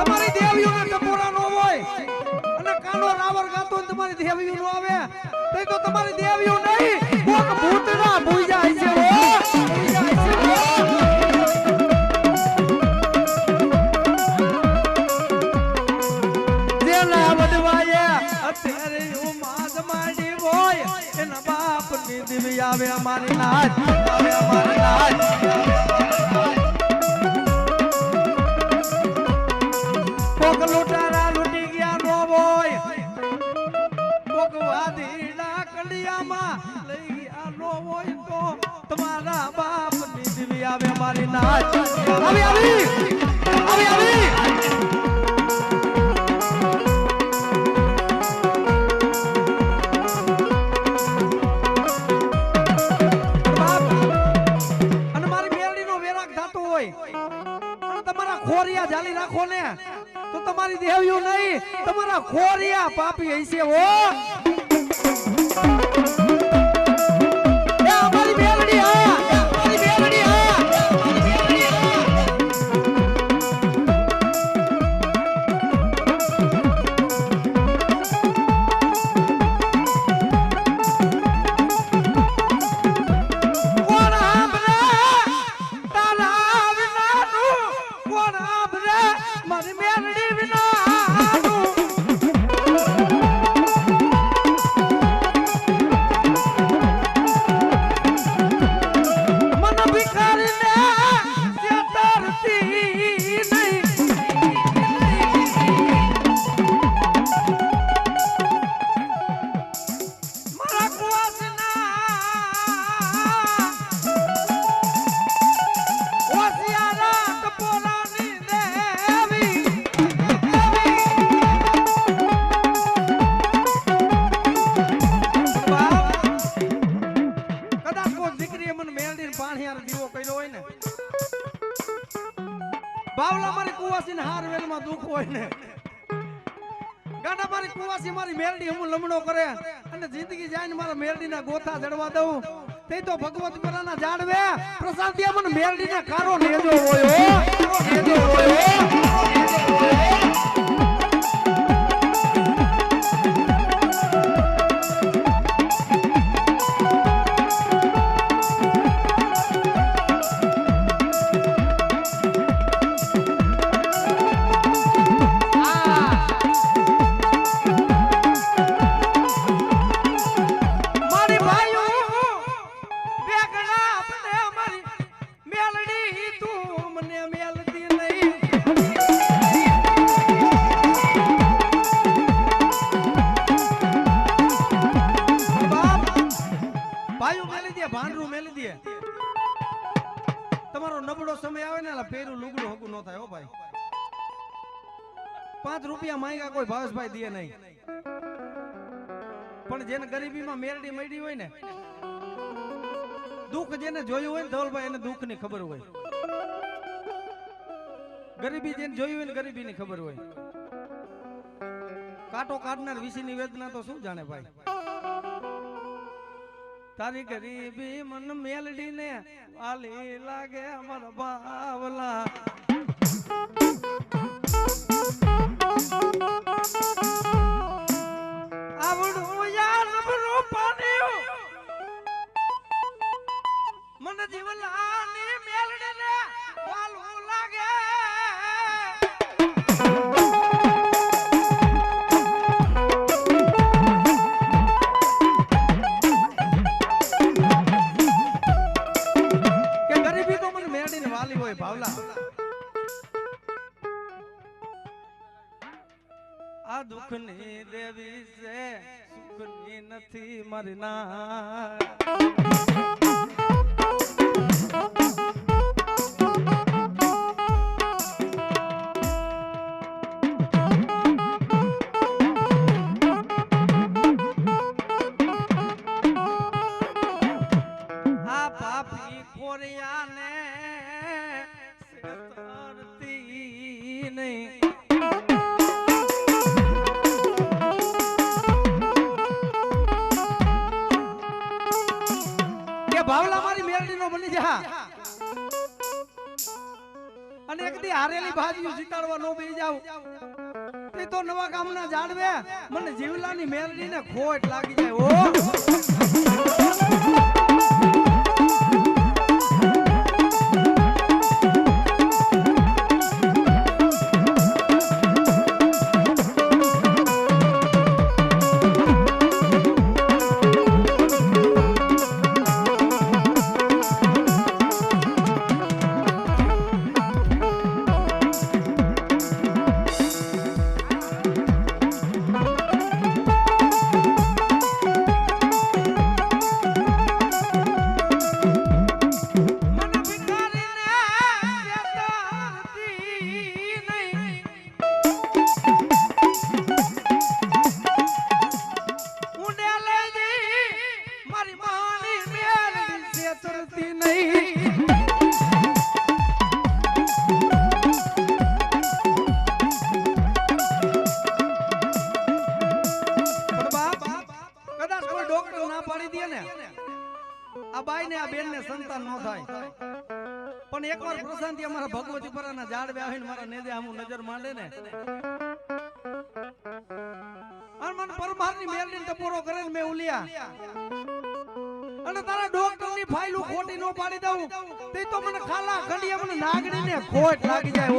તમારી દેવીઓને ટકોરા નો હોય અને કાનો રાવર ગાતો ને તમારી દેવીઓ નો આવે તો તો તમારી દેવીઓ નહીં કોક ભૂતના ના ભૂજા છે હો. આવે અમારી નાચ આવે અમારી નાચ આવી આવી આવી આવી ખોરિયા જાલી રાખો ને તો તમારી દેવીઓ નહીં તમારા ખોરિયા પાપી હશે હો બાવલા મારી કુવાસી ને હાર વેલમાં દુઃખ હોય ને. ગાંડા મારી કુવાસી મારી મેરડી હું લમણો કરે અને જિંદગી જાય ને મારા મેરડીના ગોથા જડવા દઉં. તે તો ભગવત પરાના જાડવે પ્રસાદ મને મેરડીને કારો નેજો હોય નેજો હોય નબળો સમય આવે ને પેરું લુગડું હગું ન થાય, હો ભાઈ. પાંચ રૂપિયા માંગ્યા કોઈ ભાવેશભાઈ દે નહીં. પણ જેને ગરીબીમાં મેરડી મળી હોય ને, દુઃખ જેને જોયું હોય ને ધવલભાઈ, એને દુઃખની ખબર હોય. ગરીબી જેને જોયું હોય ને ગરીબી ની ખબર હોય. કાંટો કાઢનાર વિશીની વેદના તો શું જાણે ભાઈ? તારી ગરીબી મન મેલડી ને આલી લાગે અમારા બાવલા આ દુઃખની દેવી છે સુખની નથી મારી ભાજીઓ જીતાડવા નો બેસી જાવ તે તો નવા ગામના જાડવે મને જીવલાની મેલડીને ખોટ લાગી જાય ઓ મેં ઉલિયા. અને તારા ડોક્ટર ફાઇલો ખોટી નો પાડી દઉં. તે તો મને ખાલા ઘડિયા મને નાગડી ને ખોટ લાગી જાય.